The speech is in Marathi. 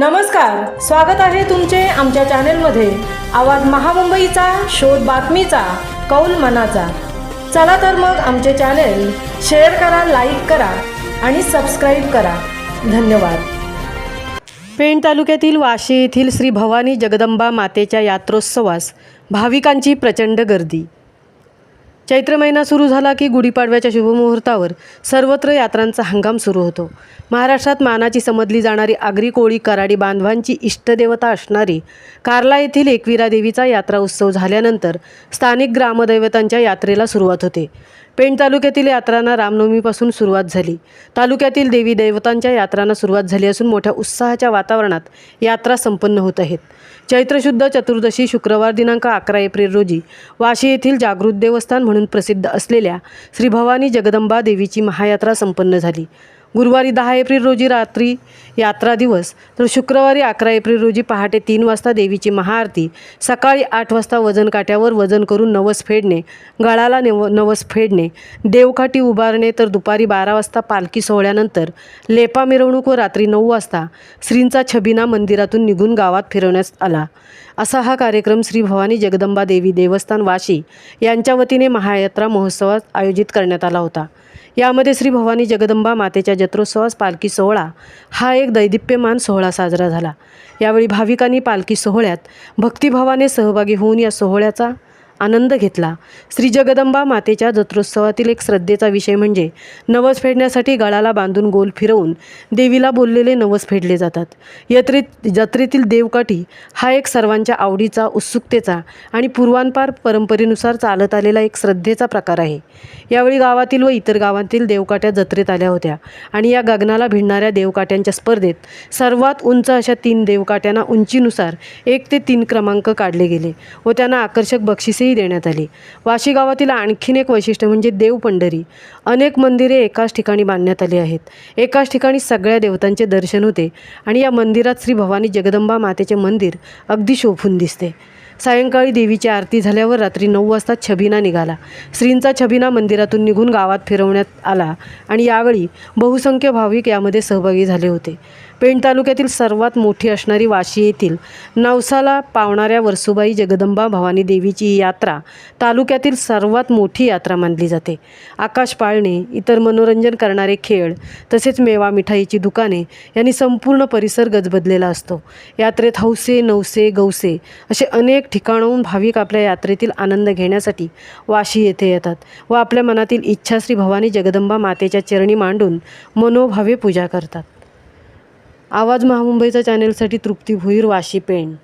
नमस्कार स्वागत आहे तुमचे आमच्या चॅनेलमध्ये. आवाज महामुंबईचा शोध बातमीचा कौल मनाचा. चला तर मग आमचे चॅनेल शेअर करा लाईक करा आणि सबस्क्राईब करा. धन्यवाद. पेण तालुक्यातील वाशी येथील श्री भवानी जगदंबा मातेच्या यात्रोत्सवास भाविकांची प्रचंड गर्दी. चैत्र महिना सुरू झाला की गुढीपाडव्याच्या शुभमुहूर्तावर सर्वत्र यात्रांचा हंगाम सुरू होतो. महाराष्ट्रात मानाची समजली जाणारी आगरी कोळी कराडी बांधवांची इष्टदेवता असणारी कार्ला येथील एकविरा देवीचा यात्रा उत्सव झाल्यानंतर स्थानिक ग्रामदैवतांच्या यात्रेला सुरुवात होते. पेण तालुक्यातील यात्रांना रामनवमीपासून सुरुवात झाली. तालुक्यातील देवी देवतांच्या यात्रांना सुरुवात झाली असून मोठ्या उत्साहाच्या वातावरणात यात्रा संपन्न होत आहेत. चैत्रशुद्ध चतुर्दशी शुक्रवार दिनांक अकरा एप्रिल रोजी वाशी येथील जागृत देवस्थान म्हणून प्रसिद्ध असलेल्या श्री भवानी जगदंबा देवीची महायात्रा संपन्न झाली. गुरुवारी दहा एप्रिल रोजी रात्री यात्रा दिवस तर शुक्रवारी अकरा एप्रिल रोजी पहाटे तीन वाजता देवीची महाआरती सकाळी आठ वाजता वजन काट्यावर वजन करून नवस फेडणे गळाला नव नवस फेडणे देवखाटी उभारणे तर दुपारी बारा वाजता पालखी सोहळ्यानंतर लेपा मिरवणूक व रात्री नऊ वाजता श्रींचा छबिना मंदिरातून निघून गावात फिरवण्यात आला. असा हा कार्यक्रम श्री भवानी जगदंबा देवी देवस्थान वाशी यांच्या वतीने महायात्रा महोत्सवात आयोजित करण्यात आला होता. यामध्ये श्री भवानी जगदंबा मातेच्या जत्रोत्सवास पालखी सोहळा हा एक दैदिप्यमान सोहळा साजरा झाला. यावेळी भाविकांनी पालखी सोहळ्यात भक्तिभावाने सहभागी होऊन या सोहळ्याचा आनंद घेतला. श्री जगदंबा मातेच्या जत्रोत्सवातील एक श्रद्धेचा विषय म्हणजे नवस फेडण्यासाठी गळाला बांधून गोल फिरवून देवीला बोललेले नवस फेडले जातात. यात्रेत जत्रेतील देवकाठी हा एक सर्वांच्या आवडीचा उत्सुकतेचा आणि पूर्वांपार परंपरेनुसार चालत आलेला एक श्रद्धेचा प्रकार आहे. यावेळी गावातील व इतर गावांतील देवकाठ्या जत्रेत आल्या होत्या आणि या गगनाला भिडणाऱ्या देवकाट्यांच्या स्पर्धेत सर्वात उंच अशा तीन देवकाट्यांना उंचीनुसार एक ते तीन क्रमांक काढले गेले व त्यांना आकर्षक बक्षिसेही देण्यात आली. वाशी गावातील आणखीन एक वैशिष्ट्य म्हणजे देवपंढरी अनेक मंदिरे एकाच ठिकाणी बांधण्यात आली आहेत. एकाच ठिकाणी सगळ्या देवतांचे दर्शन होते आणि या मंदिरात श्री भवानी जगदंबा मातेचे मंदिर अगदी शोभून दिसते. सायंकाळी देवीची आरती झाल्यावर रात्री नऊ वाजता छबिना निघाला. श्रींचा छबिना मंदिरातून निघून गावात फिरवण्यात आला आणि यावेळी बहुसंख्य भाविक यामध्ये सहभागी झाले होते. पेण तालुक्यातील सर्वात मोठी असणारी वाशी येथील नवसाला पावणाऱ्या वर्सुबाई जगदंबा भवानी देवीची ही यात्रा तालुक्यातील सर्वात मोठी यात्रा मानली जाते. आकाश पाळणे इतर मनोरंजन करणारे खेळ तसेच मेवा मिठाईची दुकाने यांनी संपूर्ण परिसर गजबजलेला असतो. यात्रेत हौसे नवसे गौसे असे अनेक ठिकाणाहून भाविक आपल्या यात्रेतील आनंद घेण्यासाठी वाशी येथे येतात व आपल्या मनातील इच्छा श्री भवानी जगदंबा मातेच्या चरणी मांडून मनोभावे पूजा करतात. आवाज महामुंबईचा चॅनेलसाठी तृप्ती भुईर वाशी पेण.